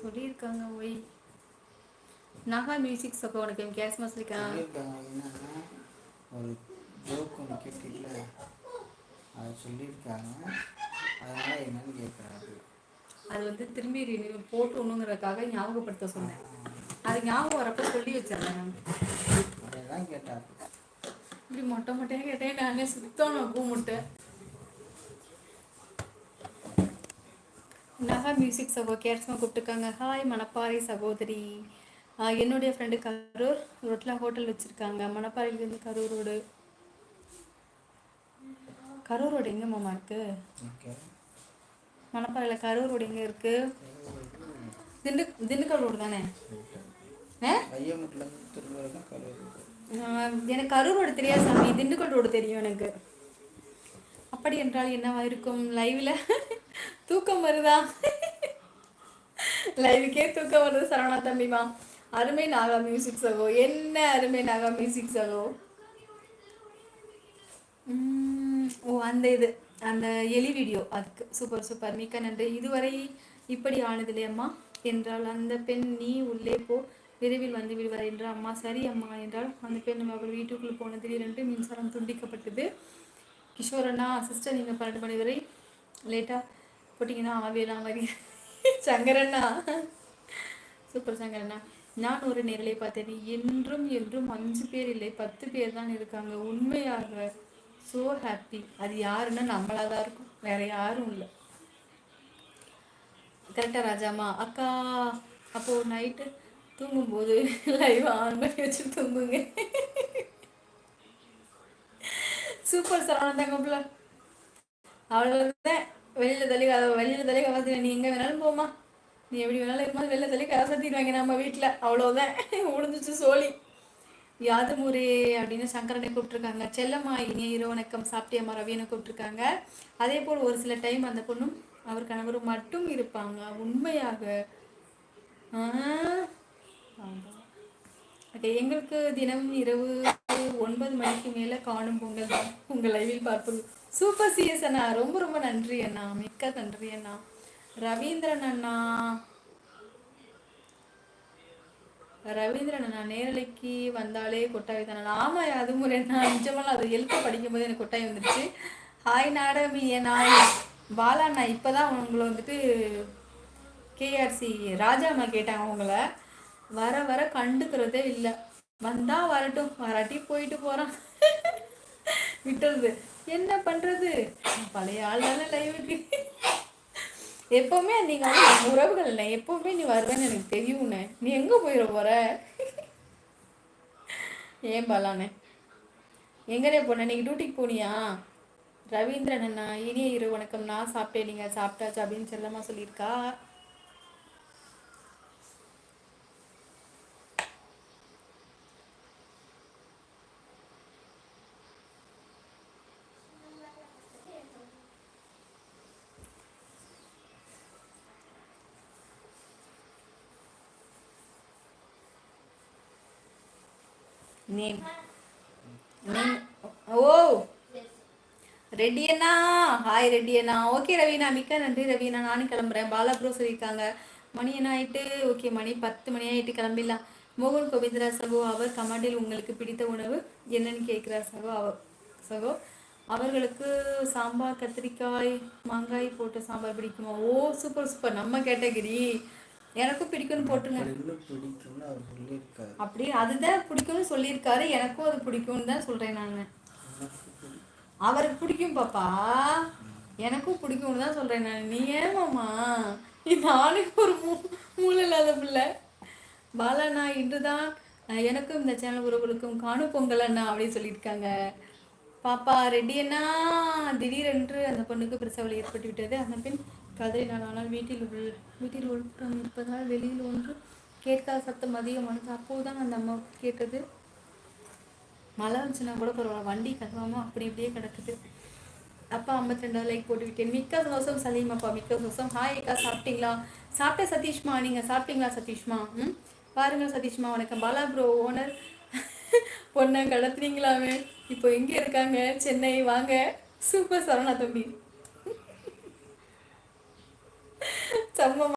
சொல்லியிருக்காங்க ஒய் நகா மியூசிக் சப்போ உனக்கு கேஸ் என்னன்னா ஒரு ஜோக் ஒன்று கேட்டில அதை சொல்லியிருக்காங்க. அதனால என்னன்னு கேட்குறாரு அது. வந்து திரும்பி போட்டுணுங்கிறதுக்காக ஞாபகப்படுத்த சொன்னேன். அது ஞாபகம் வரப்போ சொல்லி வச்சிருந்தேன் நான் அதை தான் கேட்டார் இப்படி மொட்டை மொட்டையாக கேட்டேன் நானே சுத்தம் நான் கூமுட்டை நகா மியூசிக் சகோ கேட்ஸ்மா கூப்பிட்டுருக்காங்க. ஹாய் மணப்பாறை சகோதரி. என்னுடைய ஃப்ரெண்டு கரூர் ரோட்ல ஹோட்டல் வச்சுருக்காங்க. மணப்பாறையிலேருந்து கரூர் ரோடு. கரூர் ரோடு எங்கே மாமா இருக்கு? ஓகே. மணப்பாறையில் கரூர் ரோடு எங்கே இருக்கு? திண்டு திண்டுக்கல் ரோடு தானே? எனக்கு கரூர் ரோடு தெரியாது சாமி. திண்டுக்கல் ரோடு தெரியும் எனக்கு. அப்படி என்றால் என்னவா இருக்கும்? லைவ்ல தூக்கம் வருதா? லைவுக்கே தூக்கம் வருது சரவணா தம்பிமா அருமை நாகா மியூசிக் சகோ. என்ன அருமை நாகா மியூசிக் சகோ? உம், ஓ அந்த இது அந்த எலி வீடியோ அதுக்கு சூப்பர் சூப்பர் மிக்க நன்றி. இதுவரை இப்படி ஆனதில்லையம்மா என்றால் அந்த பெண் நீ உள்ளே போ. விரைவில் வந்து விடுவார் என்றால் அம்மா. சரி அம்மா என்றால் அந்த பெண் அவள் வீட்டுக்குள்ளே போன திடீரென்று மின்சாரம் துண்டிக்கப்பட்டது. கிஷோர் அண்ணா சிஸ்டர் நீங்கள் பன்னெண்டு மணி வரை லேட்டாக போட்டிங்கன்னா ஆவியெல்லாம் மாதிரி சங்கரண்ணா. சூப்பர் சங்கரண்ணா. நான் ஒரு நிரலை பார்த்தேன். என்றும் என்றும் அஞ்சு பேர் இல்லை பத்து பேர் தான் இருக்காங்க. உண்மையாக ஸோ ஹாப்பி அது யாருன்னா நம்மளாக தான் இருக்கும். வேற யாரும் இல்லை. கரெக்டா ராஜாமா அக்கா அப்போ நைட்டு தூங்கும்போது லைவ் ஆன் பண்ணி வச்சு தூங்குங்க. சூப்பர் சரவணந்தாங்கப்புல அவ்வளோதான் வெளியில தள்ளி வெளியில் வெளியில தள்ளி கவசம் நீ எங்க வேணாலும் போமா நீ எப்படி வேணாலும் இருக்கும்போது வெளில தள்ளி கவசத்திடுவாங்க நம்ம வீட்டில் அவ்வளோதான் முடிஞ்சிச்சு சோழி. யாது அப்படின்னு சங்கரனை கூப்பிட்டுருக்காங்க. செல்லம்மா இனிய இரவு வணக்கம். சாப்பிட்டியம்மா ரவியனை கூப்பிட்டுருக்காங்க. அதே போல் ஒரு சில டைம் அந்த பொண்ணும் அவர் கணவரும் மட்டும் இருப்பாங்க. உண்மையாக. ஓகே எங்களுக்கு தினமும் இரவு ஒன்பது மணிக்கு மேலே காணும் பொங்கல் தான். உங்கள் லைவில் பார்ப்பது சூப்பர் சிஎஸ் அண்ணா. ரொம்ப ரொம்ப நன்றி அண்ணா. மிக்க நன்றி அண்ணா. ரவீந்திரன் அண்ணா. ரவீந்திரன் அண்ணா நேரலைக்கு வந்தாலே கொட்டாய் தானே ஆமாம் அது முறை நான் நிஜமெல்லாம் அது எழுத்து படிக்கும்போது எனக்கு கொட்டாய் வந்துருச்சு. ஹாய் நாடமி நாய் பாலா அண்ணா இப்போதான் உங்களை வந்துட்டு கேஆர்சி ராஜா அம்மா கேட்டாங்க உங்களை. வர வர கண்டுக்கிறதே இல்லை. வந்தா வரட்டும். வராட்டி போயிட்டு போறான். விட்டுறது என்ன பண்றது? பழைய ஆள் தானே லைவுக்கு எப்பவுமே நீங்க வந்து உறவுகள் இல்லை. எப்பவுமே நீ வருவேன்னு எனக்கு தெரியும்ண்ணே நீ எங்க போயிட போற? ஏன் பாலாண்ணே எங்கடே போன? நீங்க டியூட்டிக்கு போனியா? ரவீந்திரன் அண்ணா இனிய இரு வணக்கம். நான் சாப்பிட்டேன். நீங்க சாப்பிட்டாச்சு அப்படின்னு செல்லமா சொல்லியிருக்கா? நேம் நேம் ஓ. ரெடியண்ணா அண்ணா ஹாய் ரெடியண்ணா அண்ணா ஓகே ரவீனா மிக்க நன்றி ரவீனா. நானும் கிளம்புறேன். பாலா ப்ரோ சொல்லியிருக்காங்க. மணி என்ன ஆயிட்டு? ஓகே மணி பத்து மணி ஆயிட்டு கிளம்பிடலாம். மோகன் கோவிந்தரா சகோ அவர் கமாண்டில் உங்களுக்கு பிடித்த உணவு என்னன்னு கேட்குறார் சகோ. அவர் சகோ அவர்களுக்கு சாம்பார் கத்திரிக்காய் மாங்காய் போட்ட சாம்பார் பிடிக்குமா? ஓ சூப்பர் சூப்பர் நம்ம கேட்டகிரி எனக்கும் பிடிக்கும்னு சொல்லியிருக்காரு. அப்படி அதுதான் பிடிக்கும்னு சொல்லியிருக்காரு. எனக்கும் அது பிடிக்கும்னு தான் சொல்றேன் நான். அவருக்கு பிடிக்கும் பாப்பா. எனக்கும் பிடிக்கும்னு தான் சொல்றேன் நான். நீ ஏமாமா நானே ஒரு மூ மூளை இல்லாத பிள்ளை பாலாண்ணா இன்றுதான் எனக்கும் இந்த சேனல் உறவுகளுக்கும் காணும் பொங்கல் அண்ணா அப்படின்னு சொல்லியிருக்காங்க. பாப்பா ரெடி அண்ணா. திடீரென்று அந்த பொண்ணுக்கு பிரசவல் ஏற்பட்டு விட்டது அந்த கதை கதறினாள் ஆனால் வீட்டில் உள் வீட்டில் உள்புறம் இருப்பதால் வெளியில் ஒன்று கேட்காத சத்தம் அதிகமானது அப்போதுதான் அந்த அம்மா கேட்டது. மழை வந்துச்சுன்னா கூட பரவாயில்ல வண்டி கதவாம அப்படி இப்படியே கிடக்குது. அப்பா ஐம்பத்தி ரெண்டாவது லைக் போட்டு விட்டேன் மிக்க சந்தோஷம் சலீம் அப்பா மிக்க சந்தோஷம். ஹாய் அக்கா சாப்பிட்டீங்களா? சாப்பிட்டேன் சதீஷ்மா நீங்கள் சாப்பிட்டீங்களா சதீஷ்மா? ம்? பாருங்கள் சதீஷ்மா வணக்கம். பாலா ப்ரோ ஓனர் பொண்ணை கடத்துனீங்களாமே. இப்போ எங்கே இருக்காங்க? சென்னை வாங்க. சூப்பர் சரவணா தம்பி. Tá arruma